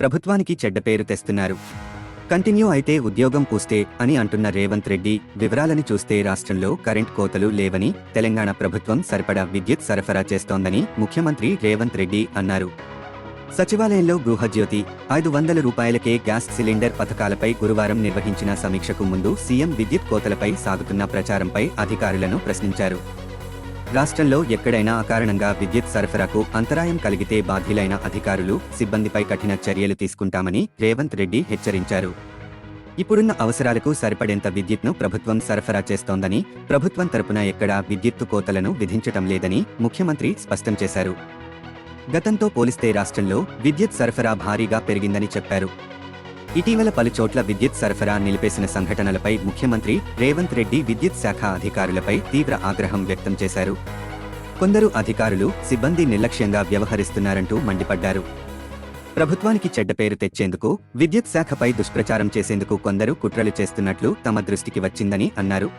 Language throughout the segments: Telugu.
ప్రభుత్వానికి చెడ్డ పేరు తెస్తున్నారు. కంటిన్యూ అయితే ఉద్యోగం పూస్తే అని అంటున్న రేవంత్ రెడ్డి వివరాలని చూస్తే రాష్ట్రంలో కరెంట్ కోతలు లేవని తెలంగాణ ప్రభుత్వం సరిపడా విద్యుత్ సరఫరా చేస్తోందని ముఖ్యమంత్రి రేవంత్ రెడ్డి అన్నారు. సచివాలయంలో గృహజ్యోతి ఐదు వందల రూపాయలకే గ్యాస్ సిలిండర్ పథకాలపై గురువారం నిర్వహించిన సమీక్షకు ముందు సీఎం విద్యుత్ కోతలపై సాగుతున్న ప్రచారంపై అధికారులను ప్రశ్నించారు. రాష్ట్రంలో ఎక్కడైనా అకారణంగా విద్యుత్ సరఫరాకు అంతరాయం కలిగితే బాధ్యులైన అధికారులు సిబ్బందిపై కఠిన చర్యలు తీసుకుంటామని రేవంత్ రెడ్డి హెచ్చరించారు. ఇప్పుడున్న అవసరాలకు సరిపడేంత విద్యుత్ను ప్రభుత్వం సరఫరా చేస్తోందని ప్రభుత్వం తరపున ఎక్కడా విద్యుత్తు కోతలను విధించటం లేదని ముఖ్యమంత్రి స్పష్టం చేశారు. గతంతో పోలిస్తే రాష్ట్రంలో విద్యుత్ సరఫరా భారీగా పెరిగిందని చెప్పారు. ఇటీవల పలు చోట్ల విద్యుత్ సరఫరా నిలిపేసిన సంఘటనలపై ముఖ్యమంత్రి రేవంత్ రెడ్డి విద్యుత్ శాఖ అధికారులపై తీవ్ర ఆగ్రహం వ్యక్తం చేశారు. కొందరు అధికారులు సిబ్బంది నిర్లక్ష్యంగా వ్యవహరిస్తున్నారంటూ మండిపడ్డారు. ప్రభుత్వానికి చెడ్డ పేరు తెచ్చేందుకు విద్యుత్ శాఖపై దుష్ప్రచారం చేసేందుకు కొందరు కుట్రలు చేస్తున్నట్లు తమ దృష్టికి వచ్చిందని అన్నారు.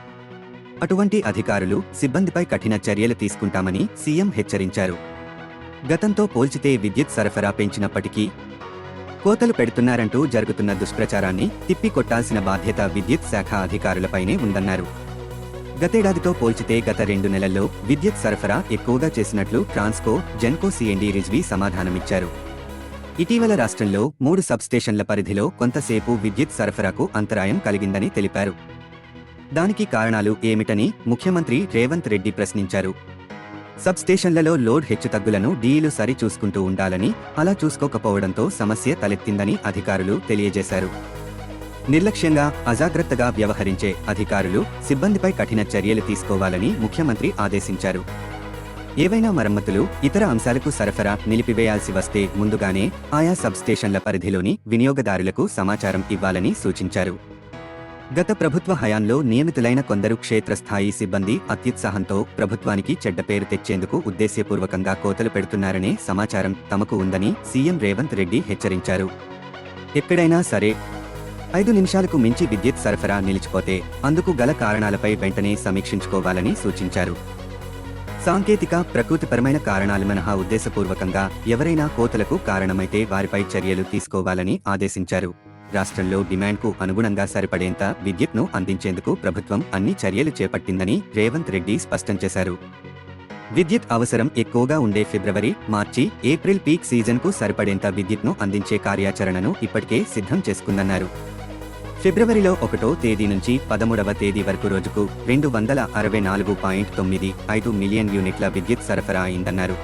అటువంటి అధికారులు సిబ్బందిపై కఠిన చర్యలు తీసుకుంటామని సీఎం హెచ్చరించారు. గతంతో పోల్చితే విద్యుత్ సరఫరా పెంచినప్పటికీ కోతలు పెడుతున్నారంటూ జరుగుతున్న దుష్ప్రచారాన్ని తిప్పికొట్టాల్సిన బాధ్యత విద్యుత్ శాఖ అధికారులపైనే ఉందన్నారు. గతేడాదితో పోల్చితే గత రెండు నెలల్లో విద్యుత్ సరఫరా ఎక్కువగా చేసినట్లు ట్రాన్స్కో జెన్కో సిఎండి రిజ్వీ సమాధానమిచ్చారు. ఇటీవల రాష్ట్రంలో మూడు సబ్స్టేషన్ల పరిధిలో కొంతసేపు విద్యుత్ సరఫరాకు అంతరాయం కలిగిందని తెలిపారు. దానికి కారణాలు ఏమిటని ముఖ్యమంత్రి రేవంత్ రెడ్డి ప్రశ్నించారు. సబ్స్టేషన్లలో లోడ్ హెచ్చుతగ్గులను డీఈలు సరిచూసుకుంటూ ఉండాలని అలా చూసుకోకపోవడంతో సమస్య తలెత్తిందని అధికారులు తెలియజేశారు. నిర్లక్ష్యంగా అజాగ్రత్తగా వ్యవహరించే అధికారులు సిబ్బందిపై కఠిన చర్యలు తీసుకోవాలని ముఖ్యమంత్రి ఆదేశించారు. ఏవైనా మరమ్మతులు ఇతర అంశాలకు సరఫరా నిలిపివేయాల్సి వస్తే ముందుగానే ఆయా సబ్స్టేషన్ల పరిధిలోని వినియోగదారులకు సమాచారం ఇవ్వాలని సూచించారు. గత ప్రభుత్వ హయాంలో నియమితులైన కొందరు క్షేత్రస్థాయి సిబ్బంది అత్యుత్సాహంతో ప్రభుత్వానికి చెడ్డ పేరు తెచ్చేందుకు ఉద్దేశ్యపూర్వకంగా కోతలు పెడుతున్నారనే సమాచారం తమకు ఉందని సీఎం రేవంత్ రెడ్డి హెచ్చరించారు. ఎక్కడైనా సరే ఐదు నిమిషాలకు మించి విద్యుత్ సరఫరా నిలిచిపోతే అందుకు గల కారణాలపై వెంటనే సమీక్షించుకోవాలని సూచించారు. సాంకేతిక ప్రకృతిపరమైన కారణాలు మినహా ఉద్దేశపూర్వకంగా ఎవరైనా కోతలకు కారణమైతే వారిపై చర్యలు తీసుకోవాలని ఆదేశించారు. రాష్ట్రంలో డిమాండ్కు అనుగుణంగా సరిపడేంత విద్యుత్ను అందించేందుకు ప్రభుత్వం అన్ని చర్యలు చేపట్టిందని రేవంత్ రెడ్డి స్పష్టం చేశారు. విద్యుత్ అవసరం ఎక్కువగా ఉండే ఫిబ్రవరి మార్చి ఏప్రిల్ పీక్ సీజన్కు సరిపడేంత విద్యుత్ను అందించే కార్యాచరణను ఇప్పటికే సిద్ధం చేసుకుందన్నారు. ఫిబ్రవరిలో ఒకటో తేదీ నుంచి పదమూడవ తేదీ వరకు రోజుకు రెండు వందల అరవై నాలుగు పాయింట్ తొమ్మిది ఐదు మిలియన్ యూనిట్ల విద్యుత్ సరఫరా అయిందన్నారు.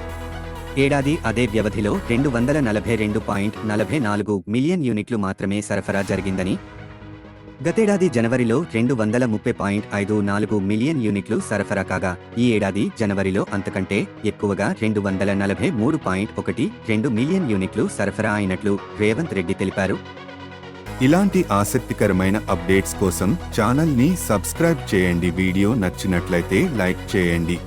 ఏడాది అదే వ్యవధిలో రెండు వందల నలభై రెండు పాయింట్ నలభై నాలుగు మిలియన్ యూనిట్లు మాత్రమే సరఫరా జరిగిందని గతేడాది జనవరిలో రెండు వందల ముప్పై పాయింట్ ఐదు నాలుగు మిలియన్ యూనిట్లు సరఫరా కాగా ఈ ఏడాది జనవరిలో అంతకంటే ఎక్కువగా రెండు వందల నలభై మూడు పాయింట్ ఒకటి రెండు మిలియన్ యూనిట్లు సరఫరా అయినట్లు రేవంత్ రెడ్డి తెలిపారు. ఇలాంటి ఆసక్తికరమైన అప్డేట్స్ కోసం ఛానల్ని సబ్స్క్రైబ్ చేయండి. వీడియో నచ్చినట్లయితే లైక్ చేయండి.